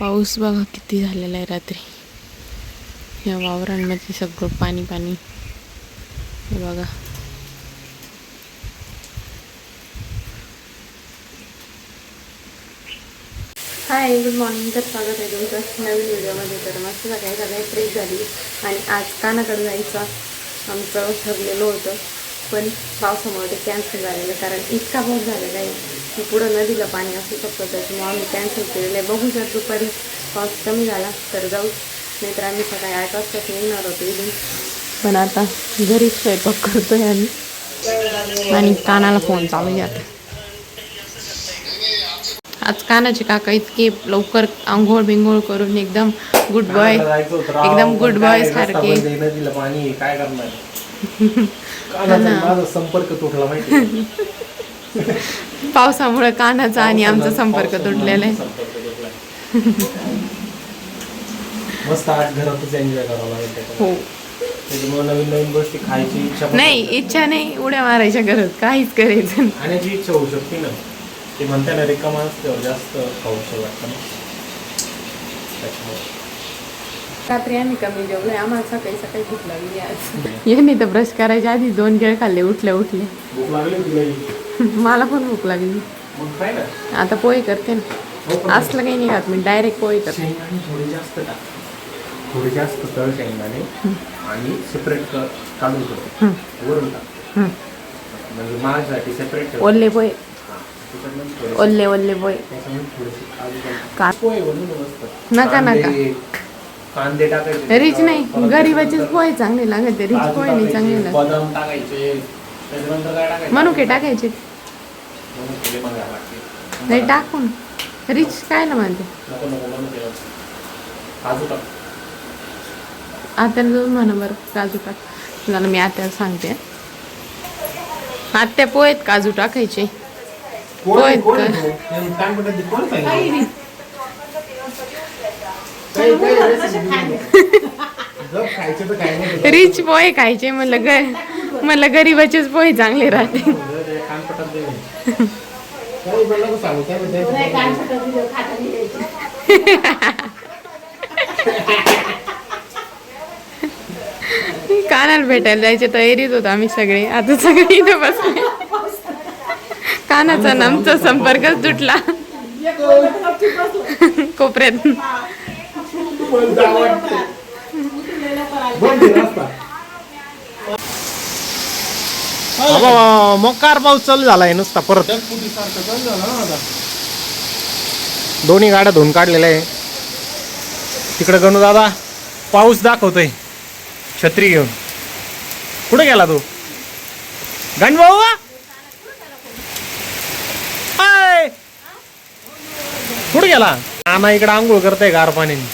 पाऊस बघा किती झालेला आहे रात्री. या वावरांमध्ये सगळं पाणी पाणी. हे बघा. हाय गुड मॉर्निंग तर स्वागत आहे तुमचं नवीन व्हिडिओमध्ये. तर मस्त सकाळी सकाळी फ्रेश झाली. आणि आज कानाकडे जायचं. आमचं ठरलेलं होतं. पण पावसामुळे ते कॅन्सल झालेलं. कारण इतका पाऊस झालेला आहे. की पुढं नदीला पाणी असू शकतं त्याच्यामुळे आम्ही कॅन्सल केलेलं आहे. बघू जर दुपारी पाऊस कमी झाला तर जाऊ. नाहीतर आम्ही सकाळी आठ वाजताच निघणार होतो इथून. पण आता घरीच स्वयंपाक करतोय आम्ही. आणि कानाला फोन चालू आता. आज कानाचे काका इतके लवकर आंघोळ बिंघोळ करून एकदम गुड बॉय एकदम गुड बॉय सारखे. काय करणार? संपर्क तुटला माहिती पावसामुळे कानाचा आणि आमचा संपर्क तुटलेला आहे. संपर्क तुटलाय. मस्त आज घरातच एन्जॉय करावं लागेल त्याच्यामुळे. हो. त्याच्यामुळे नवीन नवीन गोष्टी खायची इच्छा नाही इच्छा नाही उड्या मारायच्या गरज काहीच करायचं नाही. खाण्याची इच्छा होऊ शकते ना. ते म्हणता ना रिकामा असल्यावर जास्त खाऊशी वाटतं ना. त्याच्यामुळे. रात्री आम्ही कमी जेवलोय आम्हाला सकाळी सकाळी भूक लागली आज. यांनी तर ब्रश करायच्या आधी दोन केळ खाल्ले उठले उठले भूक लागली तुला मला पण भूक लागली. आता पोहे करते ना. हो असलं काही नाही खात मी डायरेक्ट पोहे करते. थोडे जास्त टाक. थोडे जास्त तळ शेंगदाणे आणि सेपरेट काढून ठेव. वरून टाक. म्हणजे माझ्यासाठी सेपरेट ओल्ले पोहे. थोडे- ओल्ले ओल्ले पोहे. टाक. का पोहे मस्त नका, कांदे- टाकायचे रिच नाही. गरीबाचेच पोहे चांगले लागते. रिच पोहे नाही चांगले टाकायचे, लागत. बदाम टाकायचे. त्याच्यानंतर काय टाकायचं? मनुके टाकायचे. नाही टाकून. रिच काय ना म्हणते? आत्याला जाऊन म्हणा बरं काजू टाक. झालं मी आत्याला सांगते. आत्या पोहेत काजू टाकायचे. कोण होय, कोण काय? आहे तो? नेमकं काय म्हणतात ते? कोण सांगितलं? काही- काही recipe दिली नाही. जर खायचं तर काय नाही. रिच पोहे खायचे म्हणलं ग म्हणलं गरीबाचेच पोहे चांगले राहते कानाला भेटायला जायचे तयारीत होतो आम्ही सगळे. आता सगळे इथं बसले. कानाचा नामचा संपर्कच तुटला. कोपऱ्यात. बाबा मोकार पाऊस चालू झालाय नुसता परत. दोन्ही गाड्या धुवून काढलेल्या आहे. तिकडे गणू दादा पाऊस दाखवतोय. छत्री घेऊन. कुठे गेला तू? गणभाऊ हाय कुठे गेला? नाना इकडे आंघोळ करताय गार पाण्याने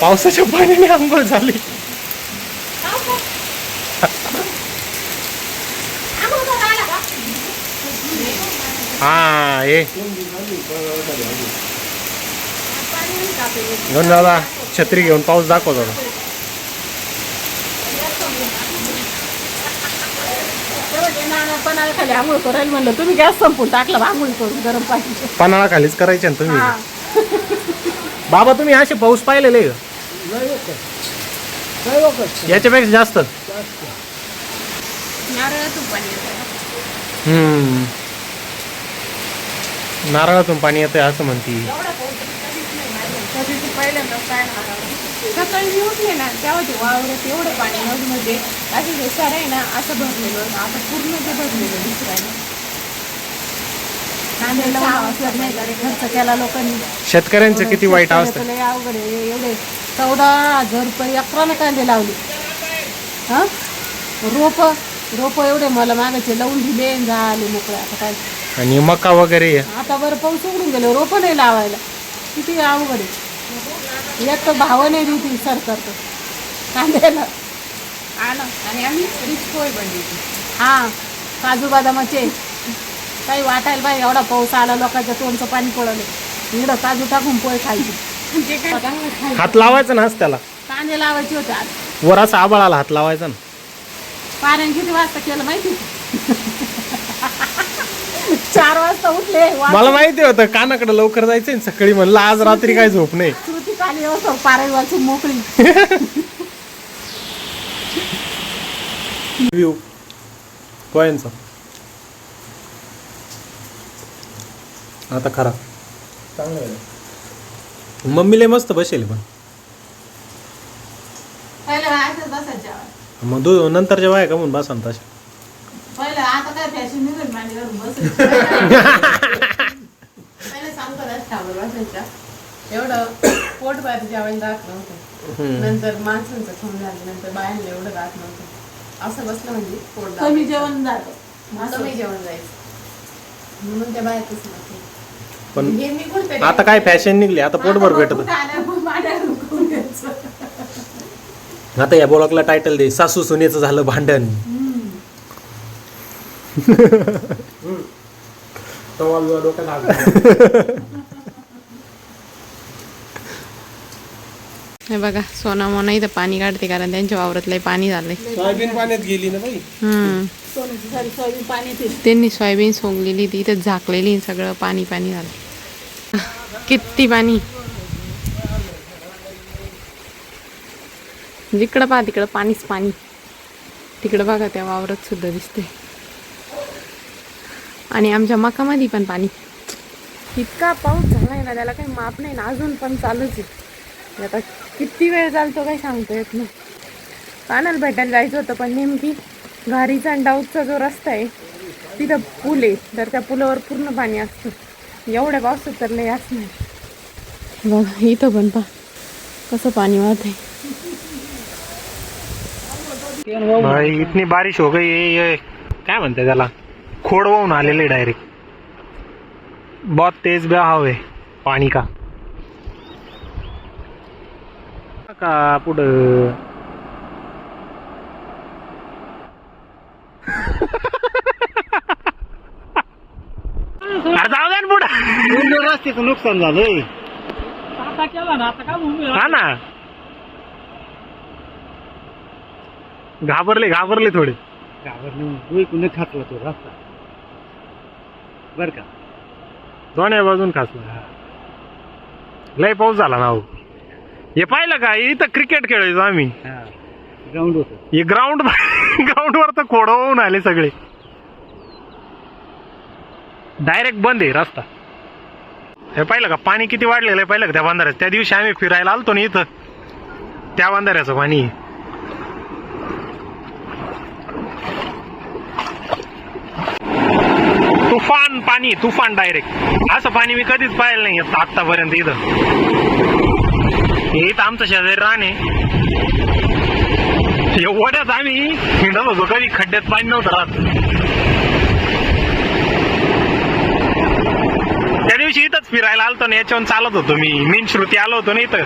पावसाच्या पाण्याने आंघोळ झाली. हा ये. घेऊन दादा छत्री घेऊन पाऊस दाखवतो आंघोळ करायला म्हणलं तुम्ही गॅस संपून टाकला आंघोळ करून गरम पाणी पन्हाळा खालीच करायचे ना तुम्ही? बाबा तुम्ही असे पाऊस पाहिलेले? याच्यापेक्षा जास्त? हम्म. नारळातून पाणी येतंय असं म्हणती. सकाळी उठले ना. तेव्हा ते वावरत एवढं पाणी नदीमध्ये. असे हे सारं आहे ना असं भरलेलं. होतं. आता पूर्ण ते शेतकऱ्यांचं किती वाईट अवस्था. अवघड एवढे चौदा हजार रुपये अकरानं कांदे लावले. हा? रोप रोप एवढे मला मागायचे. लावून दिले झाले मोकळे. आता काय? आणि मका वगैरे. आता बरं पाऊस उघडून गेले रोप नाही लावायला. किती अवघड आहे. एक तर भाव नाही देते सरकार तर. कांद्याला. आलं आणि आम्ही रिच पोहे बनली हा काजू बदामाचे. काही वाटायला पाहिजे एवढा पाऊस आला लोकांच्या तोंडचं पाणी पडलं. इकडं काजू टाकून पोहे खायचे. हात लावायचा नाच त्याला कांदे लावायचे होते आज. वर असा आबाळाला हात लावायचा ना? पाण्याने किती वाजता केलं माहिती चार वाजता उठले मला माहिती होतं कानाकडे लवकर जायचंय सकाळी म्हणलं आज रात्री काय झोप नाही. श्रुती खाली असो पाराई वाचून मोकळी. व्ह्यू पोयांचा आता खरा. मम्मी लय मस्त बसेल पण. पहिलं असंच बसायच्या मग दो नंतरच्या बाय का म्हणून बसा ना फॅशन बसायचं पहिले सांगतो रस्त्यावर एवढं पोट बाहेर जेवण जात नव्हतं नंतर माणसांचं खाऊन झालं नंतर बायांना एवढं जात नव्हतं असं बसलं म्हणजे पोट कमी जेवण जात कमी जेवण जायचं म्हणून त्या बाहेर तसं नव्हतं. पण आता काय फॅशन निघली आता पोटभर भेटत. आता या ब्लॉगला टायटल दे सासू सुनेचं झालं भांडण हे बघा सोना मोना इथं पाणी काढते कारण त्यांच्या वावरात लय पाणी झालंय. सोयाबीन पाण्यात गेली ना बाई? हम्म. सोन्याची सारी सोयाबीन पाण्यात येते. त्यांनी सोयाबीन सोंगलेली ती इथं झाकलेली सगळं पाणी पाणी झालं. किती पाणी? जिकडं पहा तिकडं पाणीच पाणी. तिकडं बघा त्या वावरात सुद्धा दिसते आणि आमच्या मकामध्ये पण पाणी. इतका पाऊस झालाय ना त्याला काही माप नाही ना अजून पण चालूच आहे. आता किती वेळ चालतो काही सांगता येत नाही. कानाला भेटायला जायचं होतं पण नेमकी घारीचा आणि डाऊटचा जो रस्ता आहे तिथं पूल आहे. तर त्या पुलावर पूर्ण पाणी असतं. एवढ्या पावसात तर लय असणार बघा इथं पण पा कसं पाणी वाहत आहे भाई इतनी बारिश हो गई ये, ये. काय म्हणते त्याला? खोड वाहून आलेले डायरेक्ट बहुत तेज बहाव है पानी का? का पुढं? जाऊ द्या पुढं. रस्त्याचं नुकसान झालंय. हा ना. घाबरले घाबरले थोडे. घाबरणे कुणी खातला तो रस्ता. बर का. दोन्ही बाजून खासला लय पाऊस झाला ना हो. हे पाहिलं का? इथं क्रिकेट खेळायचो आम्ही. हा ग्राउंड होतं. हे ग्राउंड ग्राउंड वर तर खोड होऊन आले सगळे. डायरेक्ट बंद आहे रस्ता. हे पाहिलं का? पाणी किती वाढलेलं आहे पाहिलं का? त्या बांधाऱ्यात त्या दिवशी आम्ही फिरायला आलतो ना इथं. त्या बांधाऱ्याचं पाणी आहे. तुफान पाणी तुफान डायरेक्ट असं पाणी मी कधीच पाहिलं नाही येत आतापर्यंत इथं. हे इथं आमचं शेजारी राहणे एवढ्यात आम्ही हिंडत होतो कधी खड्ड्यात पाणी नव्हतं राहत. त्या दिवशी इथंच फिरायला आलतो ना याच्यावर चालत होतो मी. मीन श्रुती आलो होतो ना इथं.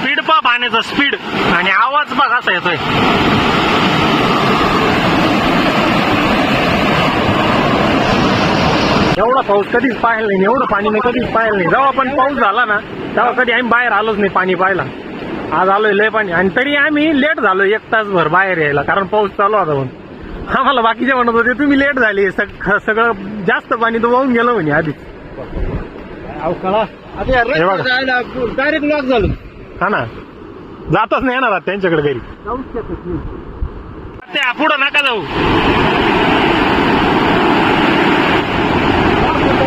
स्पीड पा पाण्याचा स्पीड आणि आवाज बघ असा येतोय. एवढा पाऊस कधीच पाहिला नाही एवढं पाणी मी कधीच पाहिलं नाही. जेव्हा पण पाऊस झाला ना तेव्हा कधी आम्ही बाहेर आलोच नाही पाणी पाहायला. आज आलोय लय पाणी. आणि तरी आम्ही लेट झालो एक तासभर बाहेर यायला कारण पाऊस चालू होता म्हणून. आम्हाला बाकीचे म्हणत होते तुम्ही लेट झाले सग- सगळं जास्त पाणी तर वाहून गेलं म्हणे आधी डायरेक्ट लॉक झालं. हा ना. जातच नाही येणार त्यांच्याकडे घरी. जाऊच नाही. पुढं नका जाऊ.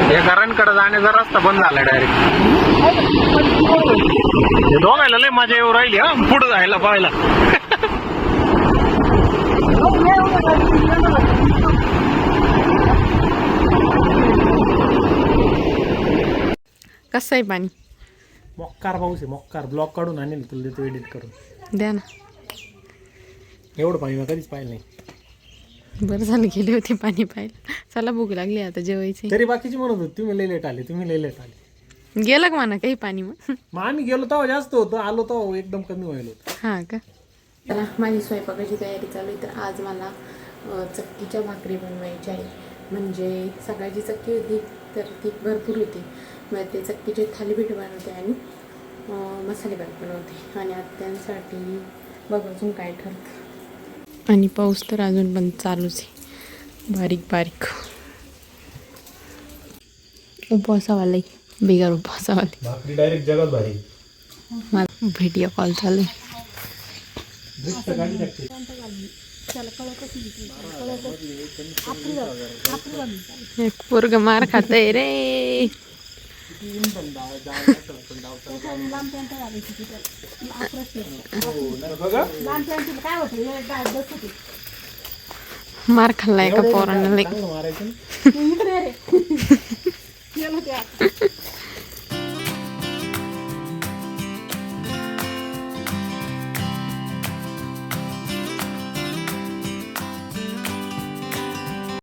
हे घरांकडे जाण्याचा रस्ता बंद झाला डायरेक्ट हे दोघायला लय मजा येऊ राहिली हा. पुढं जायला पाहायला. कसं आहे पाणी? मोक्कार पाऊस आहे मोक्कार. ब्लॉक काढून आणेल तुला देतो एडिट करून. द्या ना. एवढं पाणी कधीच पाहिलं नाही. बरं झालं गेले होते पाणी पाहिलं चला भूक लागली आता जेवायची तरी बाकीची म्हणत होती तुम्ही लय लेट आले तुम्ही लय लेट आले. गेलं का म्हणा काही पाणी मग? मग आम्ही गेलो तेव्हा जास्त होतं आलो तेव्हा एकदम कमी व्हायला होतं. हां का? तर माझी स्वयंपाकाची तयारी चालू आहे तर आज मला अ, चक्कीच्या भाकरी बनवायच्या आहे. म्हणजे सकाळची चक्की होती तर ती भरपूर होती. मग ते चक्कीचे थालीपीठ बनवते आणि अ, मसाले भात बनवते. आणि आत्यांसाठी बघ अजून काय ठरतं. आणि पाऊस तर अजून पण चालूच आहे. बारीक बारीक. उपवासावाला बेगार उपवासावाला. डायरेक्ट जगात भारी. मला व्हिडिओ कॉल चालू एक पोरग मार खात रे. मार खाल्लाय का पोरांना